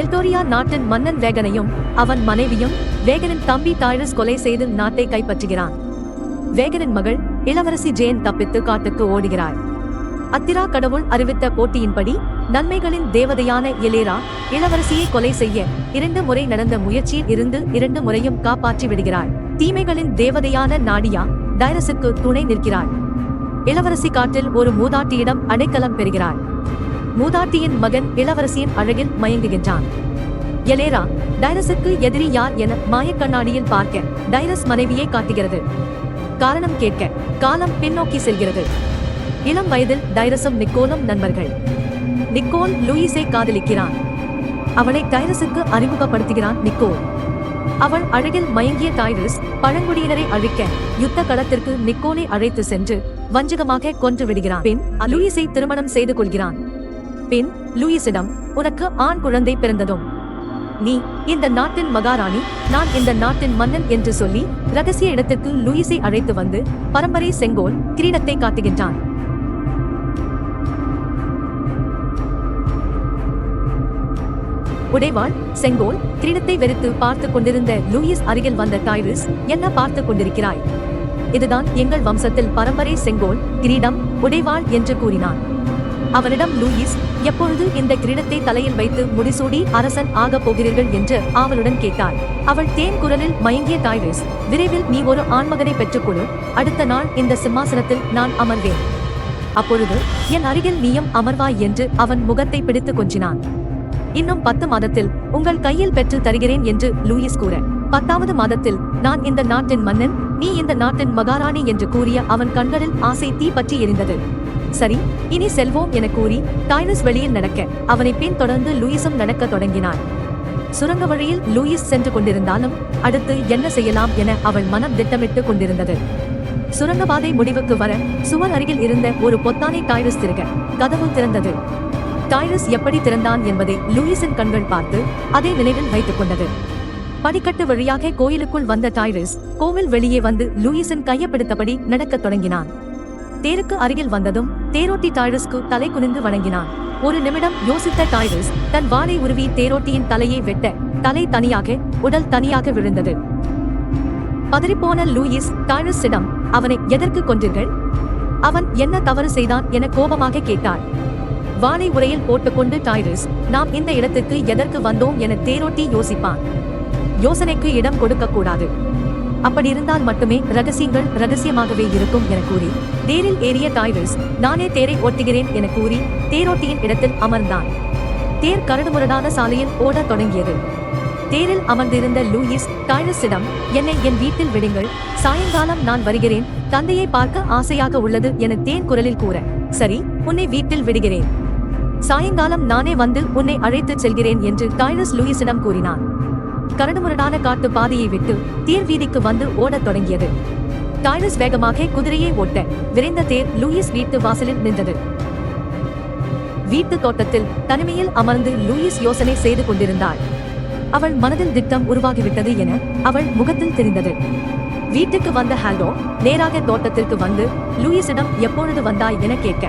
எல்டோரியா நாட்டின் மன்னன் வேகனையும் அவன் மனைவியும் வேகனின் தம்பி டைரஸ் கொலை செய்து நாட்டை கைப்பற்றுகிறான். வேகனின் மகள் இளவரசி ஜேன் தப்பித்து காட்டுக்கு ஓடுகிறாள். அத்திரா கடவுள் அறிவித்த போட்டியின்படி நன்மைகளின் தேவதையான எலேரா இளவரசியை கொலை செய்ய இரண்டு முறை நடந்த முயற்சியில் இருந்து இரண்டு முறையும் காப்பாற்றி விடுகிறாள். தீமைகளின் தேவதையான நாடியா டைரஸுக்கு துணை நிற்கிறாள். இளவரசி காட்டில் ஒரு மூதாட்டியிடம் அடைக்கலம் பெறுகிறாள். மூதாட்டியின் மகன் இளவரசியின் அழகில் மயங்குகின்றான். எலேரா டைரஸுக்கு எதிரி யார் என மாயக்கண்ணாடியில் பார்க்க டைரஸ் மனைவியை காட்டுகிறது. காரணம் கேட்க காலம் பின்னோக்கி செல்கிறது. இளம் வயதில் டைரஸும் நிக்கோலும் நண்பர்கள். நிக்கோல் லூயிஸை காதலிக்கிறான். அவளை டைரஸுக்கு அறிமுகப்படுத்துகிறான் நிக்கோல். அவள் அழகில் மயங்கிய டைரஸ் பழங்குடியினரை அழிக்க யுத்த களத்திற்கு நிக்கோலை அழைத்து சென்று வஞ்சகமாக கொன்று விடுகிறான். பின் லூயிஸை திருமணம் செய்து கொள்கிறான். பின் லூயிஸிடம் உனக்கு ஆண் குழந்தை பிறந்ததும். நீ இந்த நாட்டின் மகாராணி நான் இந்த நாட்டின் மன்னன் என்று சொல்லி ரகசிய இடத்திற்கு லூயிஸை அழைத்து வந்து பரம்பரை செங்கோல் கிரீடத்தை காட்டுகின்றான். உடைவாள் செங்கோல் கிரீடத்தை வெறுத்து பார்த்து கொண்டிருந்த லூயிஸ் அருகில் வந்த டைரிஸ் என்ன பார்த்து கொண்டிருக்கிறாய்? இதுதான் எங்கள் வம்சத்தில் பரம்பரை செங்கோல் கிரீடம் உடைவாள் என்று கூறினான். அவனிடம் லூயிஸ் எப்பொழுது இந்த கிரீடத்தை தலையில் வைத்து முடிசூடி அரசன் ஆகப் போகிறீர்கள்? என்று ஆவலுடன் கேட்டாள் அவள் தேன் குரலில் மயங்கிய டைரிஸ் விரைவில் நீ ஒரு ஆண்மகனை பெற்றுக்கொடு. அடுத்த நாள் இந்த சிம்மாசனத்தில் நான் அமர்வேன். அப்பொழுது என் அருகில் நீயும் அமர்வாய் என்று அவன் முகத்தை பிடித்து கொஞ்சினான். இன்னும் பத்து மாதத்தில் உங்கள் கையில் பெற்று தருகிறேன் என்று லூயிஸ் கூற பத்தாவது மாதத்தில் நான் இந்த நாட்டின் மன்னன் நீ இந்த நாட்டின் மகாராணி என்று கூறிய அவன் கண்களில் ஆசை தீ பற்றி எரிந்தது. சரி இனி செல்வோம் என கூறி டைனஸ் வெளியில் நடக்க அவனை பின் தொடர்ந்து லூயிஸும் நடக்க தொடங்கினான். சுரங்க வழியில் லூயிஸ் சென்று கொண்டிருந்தாலும் அடுத்து என்ன செய்யலாம் என அவள் மனம் திட்டமிட்டு கொண்டிருந்தது. சுரங்கபாதை முடிவுக்கு வர சுவர் அருகில் இருந்த ஒரு பொத்தானை டைரஸ் திருக கதவு திறந்தது. டைரஸ் எப்படி திறந்தான் என்பதை லூயிஸின் கண்கள் பார்த்து அதே நினைவில் வைத்துக் கொண்டது. படிக்கட்டு வழியாக கோயிலுக்குள் வந்த டைரஸ் கோவில் வெளியே வந்து லூயிஸின் கையப்படுத்தபடி நடக்கத் தொடங்கினான். தேருக்கு அருகில் வந்ததும் தேரோட்டி டைரஸ்க்கு தலை குனிந்து வணங்கினான். ஒரு நிமிடம் யோசித்த டைரஸ் தன் வாளை உருவி தேரோட்டியின் தலையை வெட்ட தலை தனியாக உடல் தனியாக விழுந்தது. பதறிப்போன லூயிஸ் டைரஸிடம் அவனை எதற்கு கொன்றீர்கள்? அவன் என்ன தவறு செய்தான்? என கோபமாக கேட்டான் வாளை உரையில் போட்டுக்கொண்டு டைரஸ் நாம் இந்த இடத்துக்கு எதற்கு வந்தோம்? என தேரோட்டி யோசிப்பான். யோசனைக்கு இடம் கொடுக்க கூடாது அப்படி இருந்தால் மட்டுமே ரகசியங்கள் ரகசியமாகவே இருக்கும் என கூறி தேரில் ஏறிய டைரஸ் நானே தேரை ஓட்டுகிறேன் என கூறி தேரோட்டியின் இடத்தில் அமர்ந்தான். தேர் கரடுமுரடான சாலையில் ஓடத் தொடங்கியது. தேரில் அமர்ந்திருந்த லூயிஸ் டைரஸிடம் என்னை என் வீட்டில் விடுங்கள். சாயங்காலம் நான் வருகிறேன். தந்தையை பார்க்க ஆசையாக உள்ளது என தேன் குரலில் கூற சரி உன்னை வீட்டில் விடுகிறேன். சாயங்காலம் நானே வந்து உன்னை அழைத்துச் செல்கிறேன் என்று டைரஸ் லூயிஸிடம் கூறினான். கரடுமுரடான காட்டு பாதையை விட்டு தேர் வீதிக்கு வந்து ஓடத் தொடங்கியது. டாய்லஸ் வேகமாக குதிரையை ஓட்ட விரைந்த தேர் லூயிஸ் வீட்டு வாசலில் நின்றது. வீட்டு தோட்டத்தில் தனிமையில் அமர்ந்து லூயிஸ் யோசனை செய்து கொண்டிருந்தாள். அவள் மனதில் திட்டம் உருவாகிவிட்டது என அவள் முகத்தில் தெரிந்தது. வீட்டுக்கு வந்த ஹாலோ நேராக தோட்டத்திற்கு வந்து லூயிஸிடம் எப்பொழுது வந்தாய் என கேட்க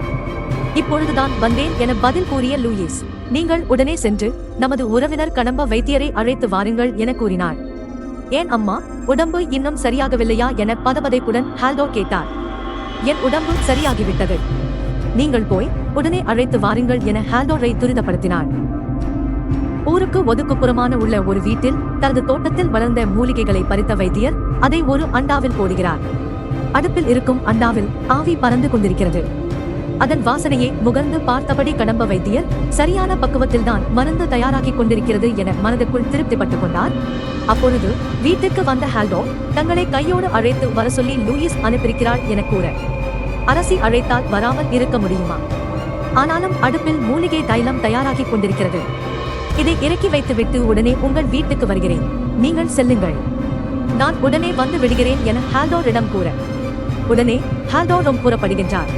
இப்பொழுதுதான் வந்தேன் என பதில் கூறிய லூயிஸ். நீங்கள் உடனே சென்று நமது உறவினர் கடம்ப வைத்தியரை அழைத்து வாருங்கள் என கூறினார் ஏன் அம்மா உடம்பு இன்னும் சரியாகவில்லையா என பதபதைப்புடன் ஹால்டோ கேட்டார். என் உடம்பு சரியாகிவிட்டது. நீங்கள் போய் உடனே அழைத்து வாருங்கள் என ஹால்டோரை துரிதப்படுத்தினார் ஊருக்கு ஒதுக்குப்புறமான உள்ள ஒரு வீட்டில் தனது தோட்டத்தில் வளர்ந்த மூலிகைகளை பறித்த வைத்தியர் அதை ஒரு அண்டாவில் போடுகிறார். அடுப்பில் இருக்கும் அண்டாவில் ஆவி பறந்து கொண்டிருக்கிறது. அதன் வாசனையை முகர்ந்து பார்த்தபடி கடம்ப வைத்தியர் சரியான பக்குவத்தில்தான் மருந்து தயாராகிக் கொண்டிருக்கிறது என மனதுக்குள் திருப்திப்பட்டுக் கொண்டார். அப்பொழுது வீட்டுக்கு வந்த ஹால்டோ தங்களை கையோடு அழைத்து வர சொல்லி லூயிஸ் அனுப்பியிருக்கிறாள் என கூற அரசி அழைத்தால் வராமல் இருக்க முடியுமா? ஆனாலும் அடுப்பில் மூலிகை தைலம் தயாராகிக் கொண்டிருக்கிறது. இதை இறக்கி வைத்துவிட்டு உடனே உங்கள் வீட்டுக்கு வருகிறேன். நீங்கள் செல்லுங்கள். நான் உடனே வந்து விடுகிறேன் என ஹால்டோரிடம் கூற உடனே ஹால்டோரும் கூறப்படுகின்றார்.